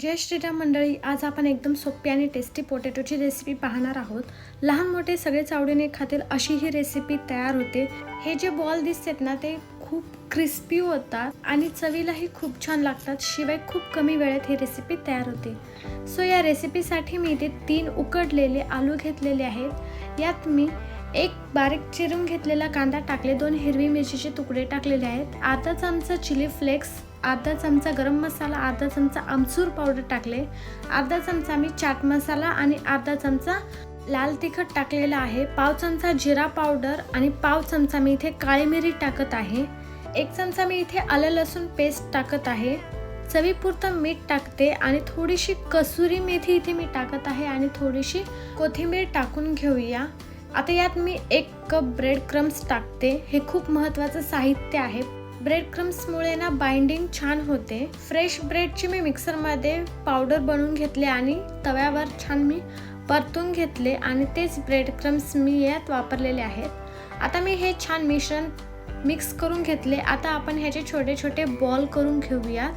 जय श्रीराम मंडळी आज आपण एकदम सोपी आणि टेस्टी पोटॅटोची रेसिपी पाहणार आहोत. लहान मोठे सगळेच आवडीने खातील अशी ही रेसिपी तयार होते. हे जे बॉल दिसतात ना ते खूप क्रिस्पी होतात आणि चवीलाही खूप छान लागतात. शिवाय खूप कमी वेळेत ही रेसिपी तयार होते. सो या रेसिपीसाठी मी इथे तीन उकडलेले आलू घेतलेले आहेत. यात मी एक बारीक चिरून घेतलेला कांदा टाकले दोन हिरवी मिरचीचे तुकडे टाकलेले आहेत. आताच चमचा चिली फ्लेक्स अर्धा चमचा गरम मसाला अर्धा चमचा आमचूर पावडर टाकले. अर्धा चमचा मी चाट मसाला आणि अर्धा चमचा लाल तिखट टाकलेला आहे. पाव चमचा जिरा पावडर आणि पाव चमचा मी इथे काळी मिरी टाकत आहे. एक चमचा मी इथे आलं लसूण पेस्ट टाकत आहे. चवीपुरतं मीठ टाकते आणि थोडीशी कसुरी मेथी इथे मी टाकत आहे आणि थोडीशी कोथिंबीर टाकून घेऊया. आता यात मी एक कप ब्रेड क्रम्स टाकते. हे खूप महत्त्वाचं साहित्य आहे. ब्रेड क्रम्समुळे ना बाइंडिंग छान होते. फ्रेश ब्रेडची मी मिक्सरमध्ये पावडर बनवून घेतले आणि तव्यावर छान मी परतून घेतले आणि तेच ब्रेड क्रम्स मी यात वापरलेले आहेत. आता मी हे छान मिश्रण मिक्स करून घेतले. आता आपण ह्याचे छोटे छोटे बॉल करून घेऊया.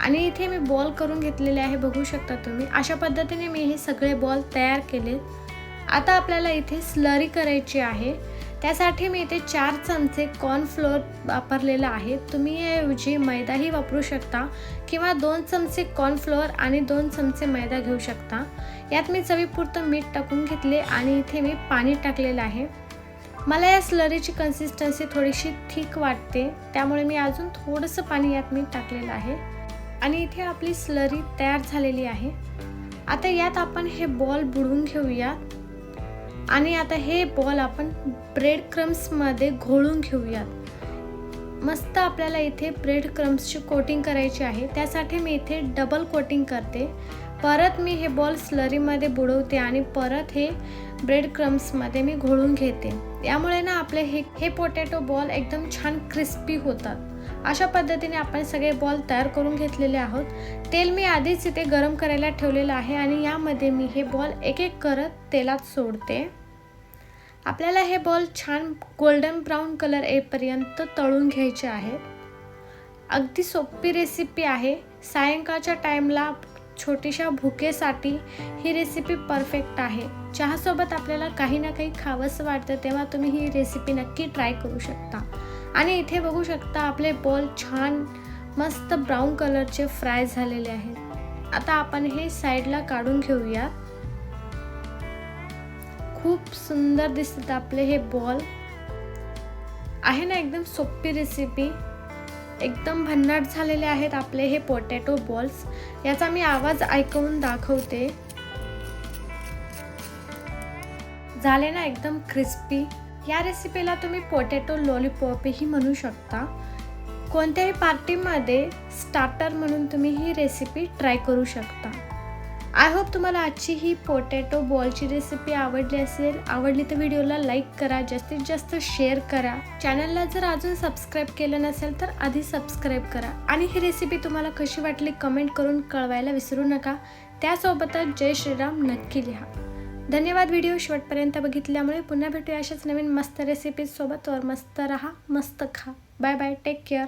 आणि इथे मी बॉल करून घेतलेले आहे बघू शकता तुम्ही. अशा पद्धतीने मी हे सगळे बॉल तयार केले आता आपल्याला इथे स्लरी करायची आहे. त्यासाठी मी इथे चार चमचे कॉर्नफ्लोअर वापरलेलं आहे. तुम्ही याऐवजी मैदाही वापरू शकता किंवा दोन चमचे कॉर्नफ्लोअर आणि दोन चमचे मैदा घेऊ शकता. यात मी चवीपुरतं मीठ टाकून घेतले आणि इथे मी पाणी टाकलेलं आहे. मला या स्लरीची कन्सिस्टन्सी थोडीशी थिक वाटते त्यामुळे मी अजून थोडंसं पाणी यात मी टाकलेलं आहे. आणि इथे आपली स्लरी तयार झालेली आहे. आता यात आपण हे बॉल बुडवून घेऊयात आणि आता हे बॉल आपण ब्रेड क्रम्समध्ये घोळून घेऊयात. मस्त आपल्याला इथे ब्रेड क्रम्सची कोटिंग करायची आहे. त्यासाठी मी इथे डबल कोटिंग करते. परत मी हे बॉल स्लरीमध्ये बुडवते आणि परत हे ब्रेड क्रम्समध्ये मी घोळून घेते. यामुळे ना आपले हे हे पोटॅटो बॉल एकदम छान क्रिस्पी होतात. अशा पद्धतीने आपण सगळे बॉल तयार करून घेतलेले आहोत. तेल मी आधीच इथे गरम करायला ठेवलेलं आहे आणि यामध्ये मी हे बॉल एक एक करत तेलात सोडते. आपल्याला हे बॉल छान गोल्डन ब्राऊन कलर येईपर्यंत तळून घ्यायचे आहेत अगदी सोपी रेसिपी आहे. सायंकाळच्या टाईमला छोटीशा भुकेसाठी ही रेसिपी परफेक्ट आहे. चहासोबत आपल्याला काही ना काही खावंसं वाटतं तेव्हा तुम्ही ही रेसिपी नक्की ट्राय करू शकता. आणि इथे बघू शकता आपले बॉल छान मस्त ब्राऊन कलरचे फ्राय झालेले आहेत. आता आपण हे साईडला काढून घेऊया. खूप सुंदर दिसतात आपले हे बॉल आहे ना एकदम सोपी रेसिपी एकदम भन्नाट झालेले आहेत आपले हे पोटॅटो बॉल्स याचा मी आवाज ऐकवून दाखवते. झाले ना एकदम क्रिस्पी या रेसिपीला तुम्ही पोटॅटो लॉलीपॉपही म्हणू शकता. कोणत्याही पार्टीमध्ये स्टार्टर म्हणून तुम्ही ही रेसिपी ट्राय करू शकता. आय होप तुम्हाला आजची ही पोटॅटो बॉलची रेसिपी आवडली असेल. आवडली तर व्हिडिओला लाईक करा जास्तीत जास्त शेअर करा. चॅनलला जर अजून सबस्क्राईब केलं नसेल तर आधी सबस्क्राईब करा. आणि ही रेसिपी तुम्हाला कशी वाटली कमेंट करून कळवायला विसरू नका. त्यासोबतच जय श्रीराम नक्की लिहा. धन्यवाद व्हिडिओ शेवटपर्यंत बघितल्यामुळे. पुन्हा भेटूया अशाच नवीन मस्त रेसिपीजसोबत वर मस्त राहा मस्त खा. Bye bye take care